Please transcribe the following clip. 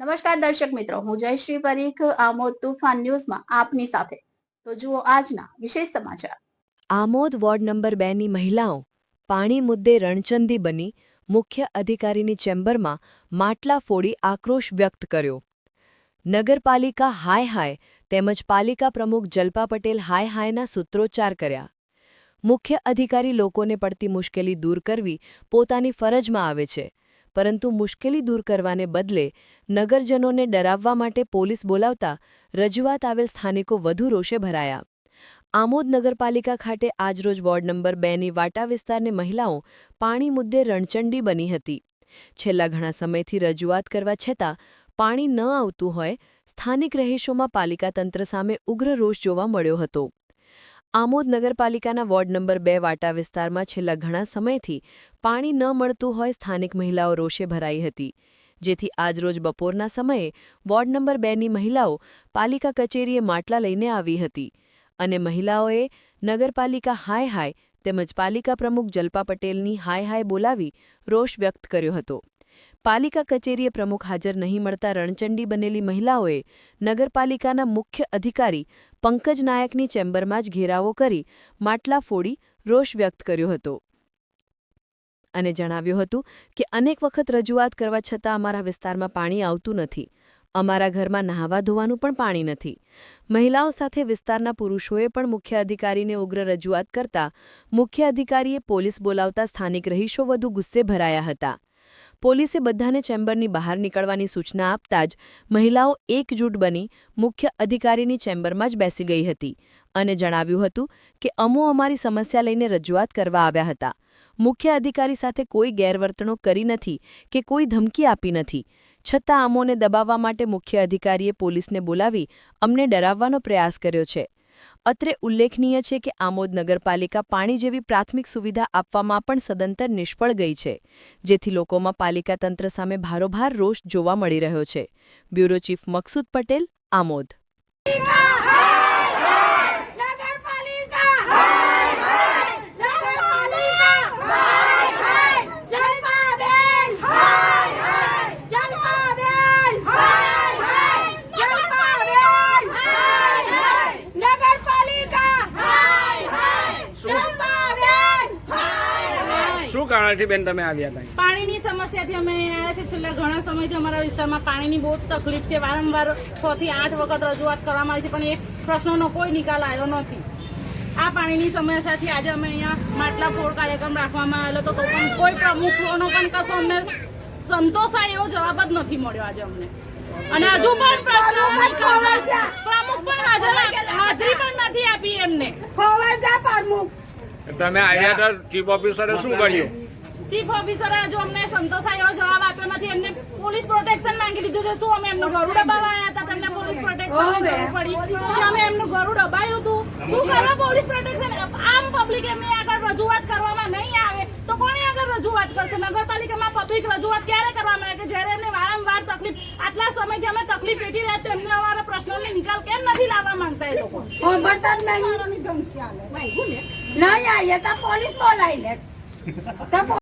નમસ્કાર દર્શક મિત્રો, હું જયશ્રી પરીખ, આમોદ તુફાન ન્યૂઝમાં આપની સાથે. તો જુઓ આજના વિશેષ સમાચાર. આમોદ વોર્ડ નંબર બેની મહિલાઓ પાણી મુદ્દે રણચંદી બની મુખ્ય અધિકારીની ચેમ્બરમાં માટલા ફોડી આક્રોશ વ્યક્ત કર્યો. નગરપાલિકા હાય હાય તેમજ પાલિકા પ્રમુખ જલ્પા પટેલ હાય હાયના સૂત્રોચ્ચાર કર્યા. મુખ્ય અધિકારી લોકોને પડતી મુશ્કેલી દૂર કરવી પોતાની ફરજમાં આવે છે. પરંતુ મુશ્કેલી દૂર કરવાને બદલે નગરજનોને ડરાવવા માટે પોલીસ બોલાવતા રજૂઆત આવેલ સ્થાનિકો વધુ રોષે ભરાયા. આમોદ નગરપાલિકા ખાતે આજરોજ વોર્ડ નંબર બેની વાટા વિસ્તારની મહિલાઓ પાણી મુદ્દે રણચંડી બની હતી. છેલ્લા ઘણા સમયથી રજૂઆત કરવા છતાં પાણી ન આવતું હોય, સ્થાનિક રહીશોમાં પાલિકા તંત્ર સામે ઉગ્ર રોષ જોવા મળ્યો હતો. આમોદ નગરપાલિકાના વોર્ડ નંબર બે વાટા વિસ્તારમાં છેલ્લા ઘણા સમયથી પાણી ન મળતું હોય સ્થાનિક મહિલાઓ રોષે ભરાઈ હતી. જેથી આજરોજ બપોરના સમયે વોર્ડ નંબર બેની મહિલાઓ પાલિકા કચેરીએ માટલા લઈને આવી હતી અને મહિલાઓએ નગરપાલિકા હાય હાય તેમજ પાલિકા પ્રમુખ જલ્પા પટેલની હાય હાય બોલાવી રોષ વ્યક્ત કર્યો હતો. પાલિકા કચેરીએ પ્રમુખ હાજર નહીં મળતા રણચંડી બનેલી મહિલાઓએ નગરપાલિકાના મુખ્ય અધિકારી પંકજ નાયકની ચેમ્બરમાં જ ઘેરાવો કરી માટલા ફોડી રોષ વ્યક્ત કર્યો હતો. અને જણાવ્યું હતું કે અનેક વખત રજૂઆત કરવા છતાં અમારા વિસ્તારમાં પાણી આવતું નથી. અમારા ઘરમાં નહાવા ધોવાનું પણ પાણી નથી. મહિલાઓ સાથે વિસ્તારના પુરુષોએ પણ મુખ્ય અધિકારીને ઉગ્ર રજૂઆત કરતા મુખ્ય અધિકારીએ પોલીસ બોલાવતા સ્થાનિક રહીશો વધુ ગુસ્સે ભરાયા હતા. પોલીસે બધાને ચેમ્બરની બહાર નીકળવાની સૂચના આપતા જ મહિલાઓ એકજૂટ બની મુખ્ય અધિકારીની ચેમ્બરમાં જ બેસી ગઈ હતી અને જણાવ્યું હતું કે અમો અમારી સમસ્યા લઈને રજૂઆત કરવા આવ્યા હતા. મુખ્ય અધિકારી સાથે કોઈ ગેરવર્તણૂક કરી નથી કે કોઈ ધમકી આપી નથી. છતાં અમોને દબાવવા માટે મુખ્ય અધિકારીએ પોલીસને બોલાવી અમને ડરાવવાનો પ્રયાસ કર્યો છે. અત્રે ઉલ્લેખનીય છે કે આમોદ નગરપાલિકા પાણી જેવી પ્રાથમિક સુવિધા આપવામાં પણ સદંતર નિષ્ફળ ગઈ છે, જેથી લોકોમાં પાલિકા તંત્ર સામે ભારોભાર રોષ જોવા મળી રહ્યો છે. બ્યુરો ચીફ મકસૂદ પટેલ, આમોદ નગરપાલિકા હાય હાય નગરપાલિકા હાય હાય જલપાબેન હાય હાય જલપાબેન હાય હાય જલપાબેન હાય હાય નગરપાલિકા હાય હાય જલપાબેન હાય હાય શું કારણથી બેન તમે આવ્યા હતા? પાણીની સમસ્યાથી અમે આવ્યા છે છેલ્લા ઘણા સમયથી અમારા વિસ્તારમાં પાણીની બહુ તકલીફ છે. વારંવાર છ થી આઠ વખત રજૂઆત કરવામાં આવી છે પણ એ પ્રશ્નોનો કોઈ નિકાલ આવ્યો નથી. આ પાણીની સમસ્યાથી આજે અમે અહીંયા માટલા ફોડ કાર્યક્રમ રાખવામાં આવેલો તો પણ કોઈ પ્રમુખનો પણ કશો અમને સંતોષાય એવો જવાબ જ નથી મળ્યો આજે અમને. અને હજુ પણ પ્રશ્નો પ્રમુખ પણ હાજર હાજરી પણ નથી આપી એમને. પ્રમુખ તમે આવ્યા હતા ચીફ ઓફિસરે શું કર્યું? ચીફ ઓફિસરે હજુ અમને સંતોષાયો જવાબ આપ્યો નથી. એમને પોલીસ પ્રોટેક્શન માંગી લીધું છે. શું અમે એમનું ઘરું દબાવવા આવ્યા હતા? તમને પોલીસ પ્રોટેક્શન જરૂર પડી. કે અમે એમનું ઘરું દબાયું હતું? શું કરવા પોલીસ પ્રોટેક્શન આમ પબ્લિક એમની આગળ રજૂઆત કરવામાં નહીં આવે. તો કોણે આગળ રજૂઆત કરશે? નગરપાલિકામાં પબ્લિક રજૂઆત ક્યારે કરવામાં આવે? કે જ્યારે એમને વારંવાર તકલીફ આટલા સમયથી અમે તકલીફ વેઠી રહ્યા તો એમને અમારા પ્રશ્નોનો નિકાલ કેમ નથી લાવવા માંગતા એ લોકો? સાંભળતા જ નહીં. નહીં આવીએ તો પોલીસ બોલાવી લે. તો